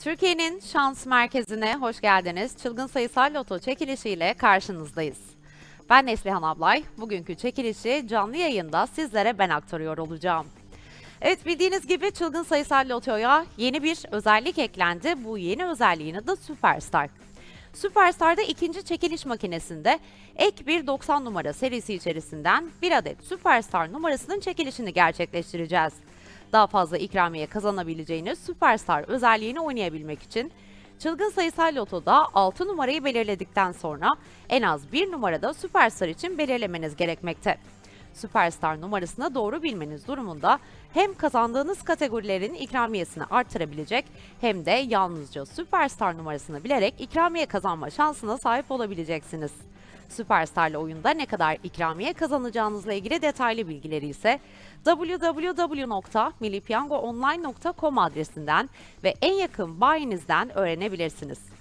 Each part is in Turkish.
Türkiye'nin şans merkezine hoş geldiniz. Çılgın sayısal loto çekilişiyle karşınızdayız. Ben Neslihan Ablay. Bugünkü çekilişi canlı yayında sizlere ben aktarıyor olacağım. Evet bildiğiniz gibi çılgın sayısal lotoya yeni bir özellik eklendi. Bu yeni özelliğin adı Superstar. Superstar'da ikinci çekiliş makinesinde ek bir 90 numara serisi içerisinden bir adet Superstar numarasının çekilişini gerçekleştireceğiz. Daha fazla ikramiye kazanabileceğiniz Superstar özelliğini oynayabilmek için Çılgın sayısal lotoda 6 numarayı belirledikten sonra en az bir numarada Superstar için belirlemeniz gerekmekte. Superstar numarasını doğru bilmeniz durumunda hem kazandığınız kategorilerin ikramiyesini arttırabilecek hem de yalnızca Superstar numarasını bilerek ikramiye kazanma şansına sahip olabileceksiniz. Superstar'la oyunda ne kadar ikramiye kazanacağınızla ilgili detaylı bilgileri ise www.millipiyangoonline.com adresinden ve en yakın bayinizden öğrenebilirsiniz.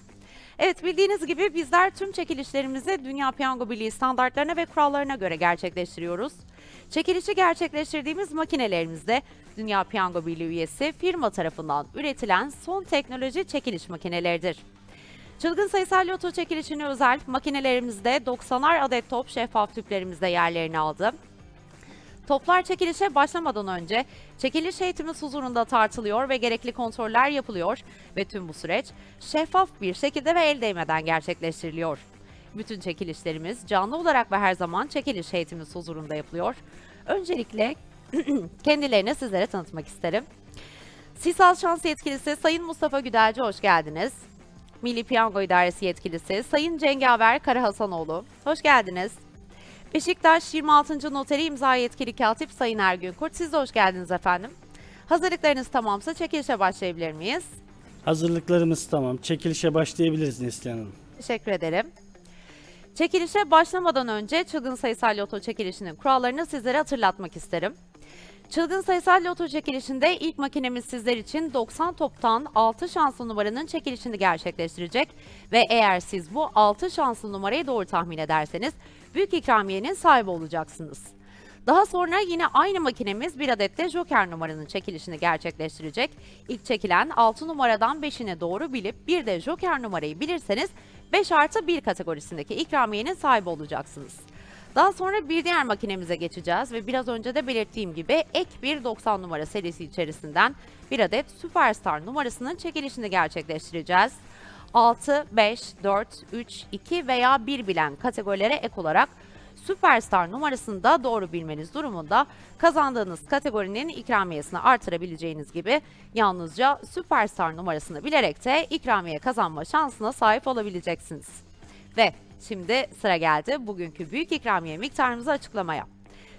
Evet bildiğiniz gibi bizler tüm çekilişlerimizi Dünya Piyango Birliği standartlarına ve kurallarına göre gerçekleştiriyoruz. Çekilişi gerçekleştirdiğimiz makinelerimizde Dünya Piyango Birliği üyesi firma tarafından üretilen son teknoloji çekiliş makineleridir. Çılgın sayısal loto çekilişine özel makinelerimizde 90'ar adet top şeffaf tüplerimizde yerlerini aldı. Toplar çekilişe başlamadan önce çekiliş heyetimiz huzurunda tartılıyor ve gerekli kontroller yapılıyor ve tüm bu süreç şeffaf bir şekilde ve el değmeden gerçekleştiriliyor. Bütün çekilişlerimiz canlı olarak ve her zaman çekiliş heyetimiz huzurunda yapılıyor. Öncelikle kendilerini sizlere tanıtmak isterim. Sisal Şans Yetkilisi Sayın Mustafa Güdelci hoş geldiniz. Milli Piyango İdaresi Yetkilisi Sayın Cengaver Karahasanoğlu hoş geldiniz. Beşiktaş 26. Noteri imza yetkili katip Sayın Ergün Kurt. Siz de hoş geldiniz efendim. Hazırlıklarınız tamamsa çekilişe başlayabilir miyiz? Hazırlıklarımız tamam. Çekilişe başlayabiliriz Neslihan Hanım. Teşekkür ederim. Çekilişe başlamadan önce çılgın sayısal loto çekilişinin kurallarını sizlere hatırlatmak isterim. Çılgın sayısal loto çekilişinde ilk makinemiz sizler için 90 toptan 6 şanslı numaranın çekilişini gerçekleştirecek ve eğer siz bu 6 şanslı numarayı doğru tahmin ederseniz büyük ikramiyenin sahibi olacaksınız. Daha sonra yine aynı makinemiz bir adet de Joker numaranın çekilişini gerçekleştirecek. İlk çekilen 6 numaradan 5'ini doğru bilip bir de Joker numarayı bilirseniz 5 artı 1 kategorisindeki ikramiyenin sahibi olacaksınız. Daha sonra bir diğer makinemize geçeceğiz ve biraz önce de belirttiğim gibi ek bir 90 numara serisi içerisinden bir adet Superstar numarasının çekilişini gerçekleştireceğiz. 6, 5, 4, 3, 2 veya 1 bilen kategorilere ek olarak Superstar numarasını da doğru bilmeniz durumunda kazandığınız kategorinin ikramiyesini artırabileceğiniz gibi yalnızca Superstar numarasını bilerek de ikramiye kazanma şansına sahip olabileceksiniz. Ve şimdi sıra geldi bugünkü büyük ikramiye miktarımızı açıklamaya.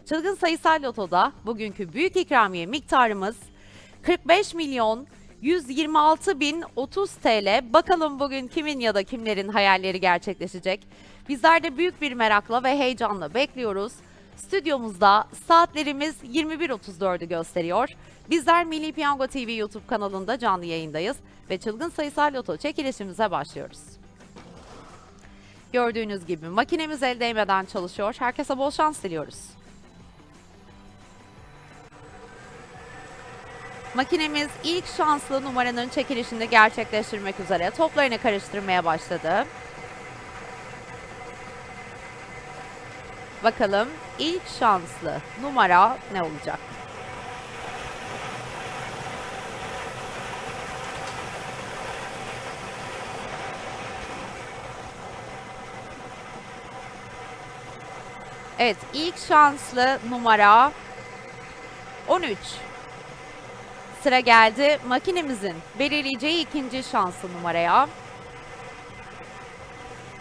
Çılgın sayısal lotoda bugünkü büyük ikramiye miktarımız 45 milyon 126 bin 30 TL. Bakalım bugün kimin ya da kimlerin hayalleri gerçekleşecek. Bizler de büyük bir merakla ve heyecanla bekliyoruz. Stüdyomuzda saatlerimiz 21.34'ü gösteriyor. Bizler Milli Piyango TV YouTube kanalında canlı yayındayız ve çılgın sayısal loto çekilişimize başlıyoruz. Gördüğünüz gibi makinemiz el değmeden çalışıyor. Herkese bol şans diliyoruz. Makinemiz ilk şanslı numaranın çekilişini gerçekleştirmek üzere toplarını karıştırmaya başladı. Bakalım ilk şanslı numara ne olacak? Evet, ilk şanslı numara 13. Sıra geldi makinemizin belirleyeceği ikinci şanslı numaraya.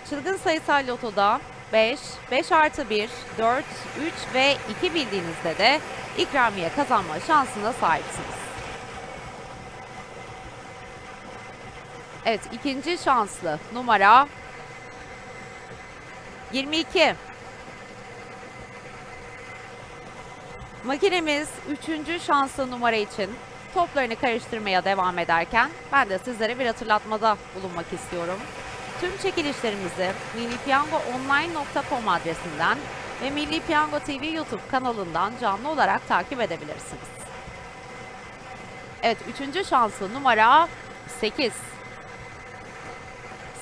Çılgın sayısal lotoda 5, 5 artı 1, 4, 3 ve 2 bildiğinizde de ikramiye kazanma şansına sahipsiniz. Evet ikinci şanslı numara 22. Makinemiz üçüncü şanslı numara için toplarını karıştırmaya devam ederken ben de sizlere bir hatırlatmada bulunmak istiyorum. Tüm çekilişlerimizi millipiyangoonline.com adresinden ve Milli Piyango TV YouTube kanalından canlı olarak takip edebilirsiniz. Evet, üçüncü şanslı numara 8.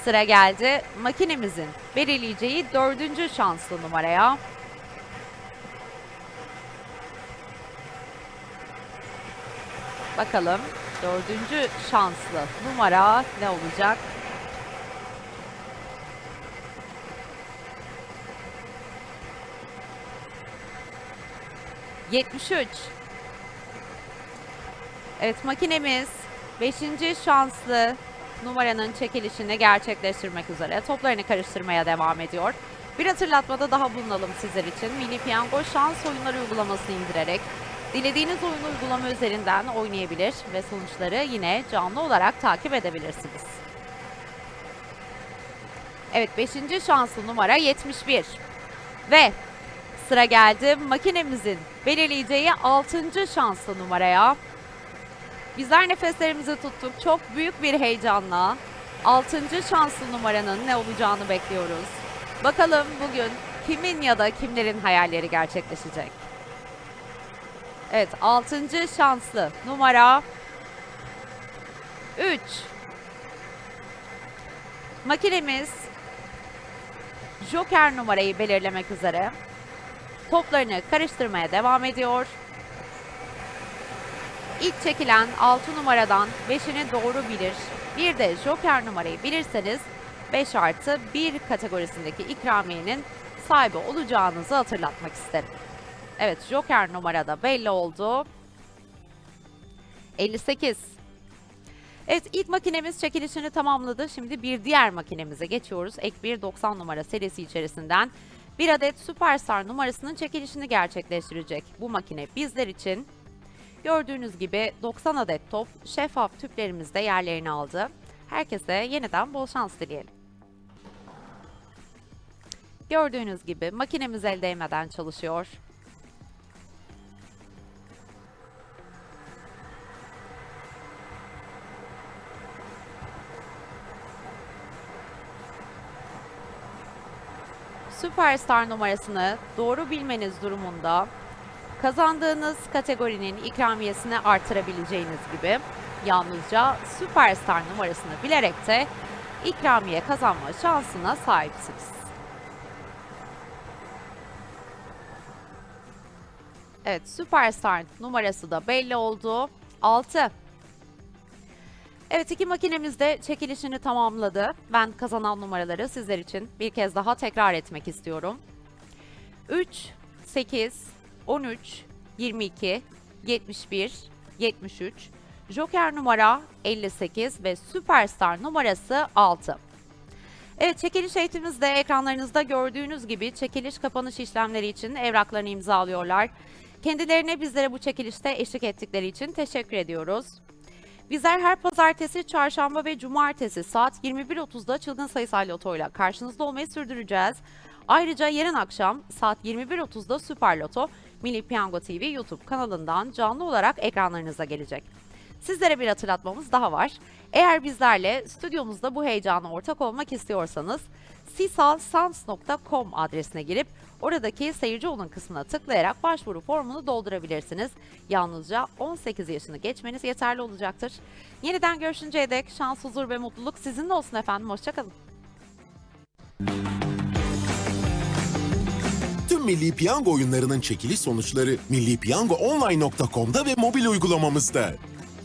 Sıra geldi makinemizin belirleyeceği dördüncü şanslı numaraya. Bakalım dördüncü şanslı numara ne olacak? Yetmiş üç. Evet makinemiz 5. şanslı numaranın çekilişini gerçekleştirmek üzere toplarını karıştırmaya devam ediyor. Bir hatırlatmada daha bulunalım sizler için. Mini Piyango şans oyunları uygulamasını indirerek dilediğiniz oyun uygulama üzerinden oynayabilir ve sonuçları yine canlı olarak takip edebilirsiniz. Evet 5. şanslı numara 71 ve sıra geldi makinemizin belirleyeceği 6. şanslı numaraya. Bizler nefeslerimizi tuttuk. Çok büyük bir heyecanla 6. şanslı numaranın ne olacağını bekliyoruz. Bakalım bugün kimin ya da kimlerin hayalleri gerçekleşecek. Evet 6. şanslı numara 3. Makinemiz Joker numarayı belirlemek üzere toplarını karıştırmaya devam ediyor. İlk çekilen 6 numaradan 5'ini doğru bilir. Bir de Joker numarayı bilirseniz 5 artı 1 kategorisindeki ikramiyenin sahibi olacağınızı hatırlatmak isterim. Evet Joker numarada belli oldu. 58. Evet ilk makinemiz çekilişini tamamladı. Şimdi bir diğer makinemize geçiyoruz. Ek 1 90 numara serisi içerisinden bir adet Superstar numarasının çekilişini gerçekleştirecek. Bu makine bizler için Gördüğünüz gibi 90 adet top şeffaf tüplerimizde yerlerini aldı. Herkese yeniden bol şans dileyelim. Gördüğünüz gibi makinemiz el değmeden çalışıyor. Süperstar numarasını doğru bilmeniz durumunda kazandığınız kategorinin ikramiyesini artırabileceğiniz gibi yalnızca Süperstar numarasını bilerek de ikramiye kazanma şansına sahipsiniz. Evet, Süperstar numarası da belli oldu. 6. Evet, iki makinemiz de çekilişini tamamladı. Ben kazanan numaraları sizler için bir kez daha tekrar etmek istiyorum. 3, 8, 13, 22, 71, 73, Joker numara 58 ve Superstar numarası 6. Evet çekiliş eğitimimizde ekranlarınızda gördüğünüz gibi çekiliş kapanış işlemleri için evraklarını imzalıyorlar. Kendilerine bizlere bu çekilişte eşlik ettikleri için teşekkür ediyoruz. Bizler her pazartesi, çarşamba ve cumartesi saat 21.30'da çılgın sayısal lotoyla karşınızda olmayı sürdüreceğiz. Ayrıca yarın akşam saat 21.30'da Süper Loto Milli Piyango TV YouTube kanalından canlı olarak ekranlarınıza gelecek. Sizlere bir hatırlatmamız daha var. Eğer bizlerle stüdyomuzda bu heyecana ortak olmak istiyorsanız sisalsans.com adresine girip oradaki seyirci olun kısmına tıklayarak başvuru formunu doldurabilirsiniz. Yalnızca 18 yaşını geçmeniz yeterli olacaktır. Yeniden görüşünceye dek şans, huzur ve mutluluk sizinle olsun efendim. Hoşçakalın. Tüm Milli Piyango oyunlarının çekiliş sonuçları millipiyangoonline.com'da ve mobil uygulamamızda.